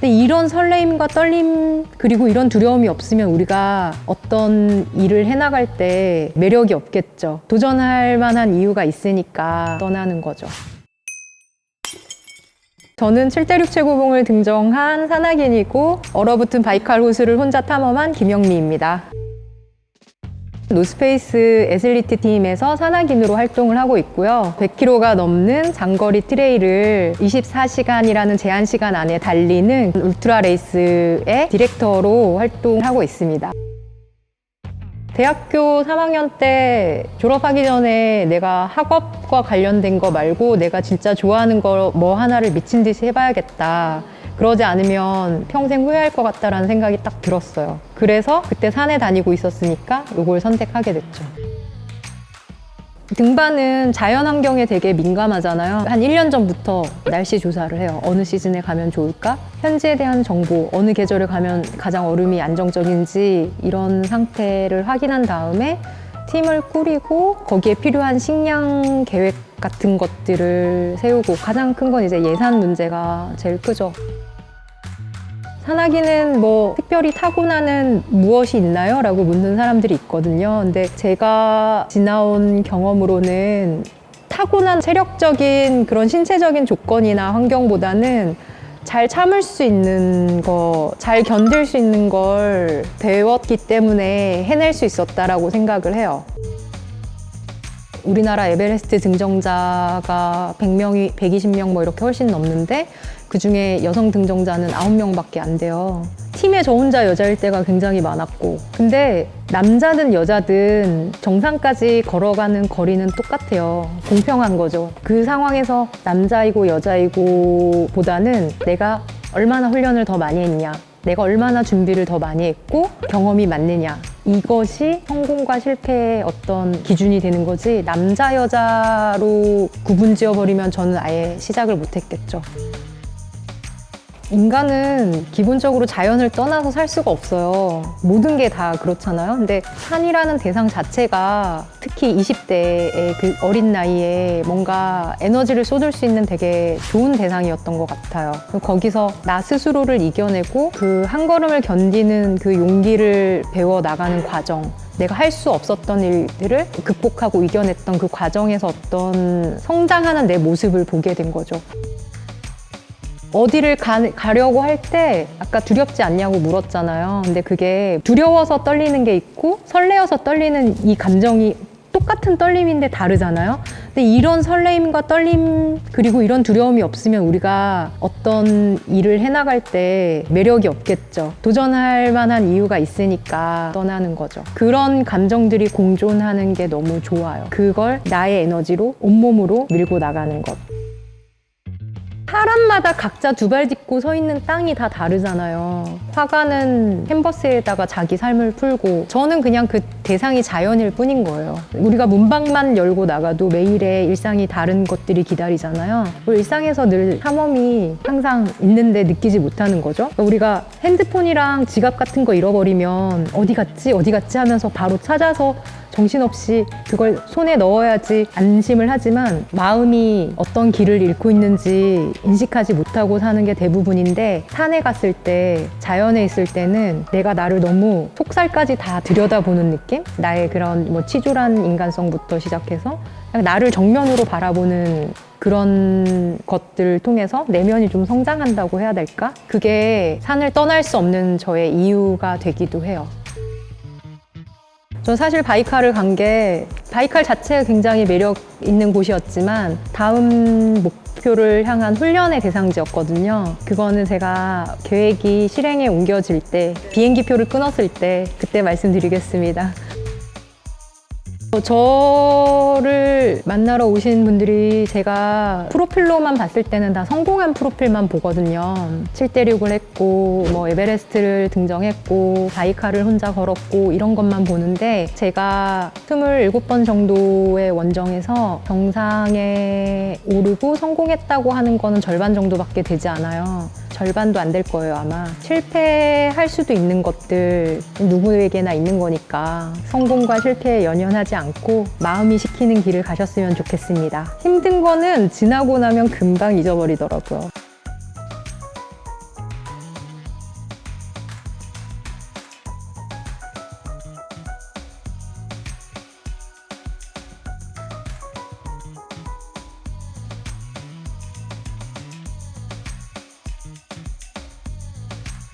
근데 이런 설레임과 떨림 그리고 이런 두려움이 없으면 우리가 어떤 일을 해나갈 때 매력이 없겠죠. 도전할 만한 이유가 있으니까 떠나는 거죠. 저는 7대6 최고봉을 등정한 산악인이고 얼어붙은 바이칼 호수를 혼자 탐험한 김영미입니다. 노스페이스 애슬리트 팀에서 산악인으로 활동을 하고 있고요. 100km가 넘는 장거리 트레일을 24시간이라는 제한 시간 안에 달리는 울트라 레이스의 디렉터로 활동하고 있습니다. 대학교 3학년 때 졸업하기 전에 내가 학업과 관련된 거 말고 내가 진짜 좋아하는 거 뭐 하나를 미친 듯이 해봐야겠다. 그러지 않으면 평생 후회할 것 같다라는 생각이 딱 들었어요. 그래서 그때 산에 다니고 있었으니까 이걸 선택하게 됐죠. 등반은 자연 환경에 되게 민감하잖아요. 한 1년 전부터 날씨 조사를 해요. 어느 시즌에 가면 좋을까? 현지에 대한 정보, 어느 계절에 가면 가장 얼음이 안정적인지 이런 상태를 확인한 다음에 팀을 꾸리고 거기에 필요한 식량 계획 같은 것들을 세우고 가장 큰 건 이제 예산 문제가 제일 크죠. 산악인은 뭐 특별히 타고나는 무엇이 있나요? 라고 묻는 사람들이 있거든요. 근데 제가 지나온 경험으로는 타고난 체력적인 그런 신체적인 조건이나 환경보다는 잘 참을 수 있는 거, 잘 견딜 수 있는 걸 배웠기 때문에 해낼 수 있었다라고 생각을 해요. 우리나라 에베레스트 등정자가 100명이 120명 뭐 이렇게 훨씬 넘는데 그 중에 여성 등정자는 9명밖에 안 돼요. 팀에 저 혼자 여자일 때가 굉장히 많았고. 근데 남자든 여자든 정상까지 걸어가는 거리는 똑같아요. 공평한 거죠. 그 상황에서 남자이고 여자이고 보다는 내가 얼마나 훈련을 더 많이 했냐. 내가 얼마나 준비를 더 많이 했고 경험이 많느냐. 이것이 성공과 실패의 어떤 기준이 되는 거지 남자 여자로 구분 지어버리면 저는 아예 시작을 못했겠죠. 인간은 기본적으로 자연을 떠나서 살 수가 없어요. 모든 게 다 그렇잖아요. 근데 산이라는 대상 자체가 특히 20대의 그 어린 나이에 뭔가 에너지를 쏟을 수 있는 되게 좋은 대상이었던 것 같아요. 거기서 나 스스로를 이겨내고 그 한 걸음을 견디는 그 용기를 배워 나가는 과정. 내가 할 수 없었던 일들을 극복하고 이겨냈던 그 과정에서 어떤 성장하는 내 모습을 보게 된 거죠. 어디를 가, 가려고 할 때 아까 두렵지 않냐고 물었잖아요. 근데 그게 두려워서 떨리는 게 있고 설레어서 떨리는 이 감정이 똑같은 떨림인데 다르잖아요. 근데 이런 설레임과 떨림 그리고 이런 두려움이 없으면 우리가 어떤 일을 해나갈 때 매력이 없겠죠. 도전할 만한 이유가 있으니까 떠나는 거죠. 그런 감정들이 공존하는 게 너무 좋아요. 그걸 나의 에너지로 온몸으로 밀고 나가는 것. 사람마다 각자 두 발 딛고 서 있는 땅이 다 다르잖아요. 화가는 캔버스에다가 자기 삶을 풀고 저는 그냥 그 대상이 자연일 뿐인 거예요. 우리가 문방만 열고 나가도 매일의 일상이 다른 것들이 기다리잖아요. 일상에서 늘 탐험이 항상 있는데 느끼지 못하는 거죠. 그러니까 우리가 핸드폰이랑 지갑 같은 거 잃어버리면 어디 갔지 어디 갔지 하면서 바로 찾아서 정신없이 그걸 손에 넣어야지 안심을 하지만 마음이 어떤 길을 잃고 있는지 인식하지 못하고 사는 게 대부분인데 산에 갔을 때 자연에 있을 때는 내가 나를 너무 속살까지 다 들여다보는 느낌? 나의 그런 뭐 치졸한 인간성부터 시작해서 나를 정면으로 바라보는 그런 것들을 통해서 내면이 좀 성장한다고 해야 될까? 그게 산을 떠날 수 없는 저의 이유가 되기도 해요. 전 사실 바이칼을 간 게 바이칼 자체가 굉장히 매력 있는 곳이었지만 다음 목표를 향한 훈련의 대상지였거든요. 그거는 제가 계획이 실행에 옮겨질 때 비행기 표를 끊었을 때 그때 말씀드리겠습니다. 저를 만나러 오신 분들이 제가 프로필로만 봤을 때는 다 성공한 프로필만 보거든요. 7대6을 했고, 뭐 에베레스트를 등정했고, 바이칼을 혼자 걸었고, 이런 것만 보는데 제가 27번 정도의 원정에서 정상에 오르고 성공했다고 하는 거는 절반 정도밖에 되지 않아요. 절반도 안 될 거예요, 아마. 실패할 수도 있는 것들 누구에게나 있는 거니까 성공과 실패에 연연하지 않고 마음이 시키는 길을 가셨으면 좋겠습니다. 힘든 거는 지나고 나면 금방 잊어버리더라고요.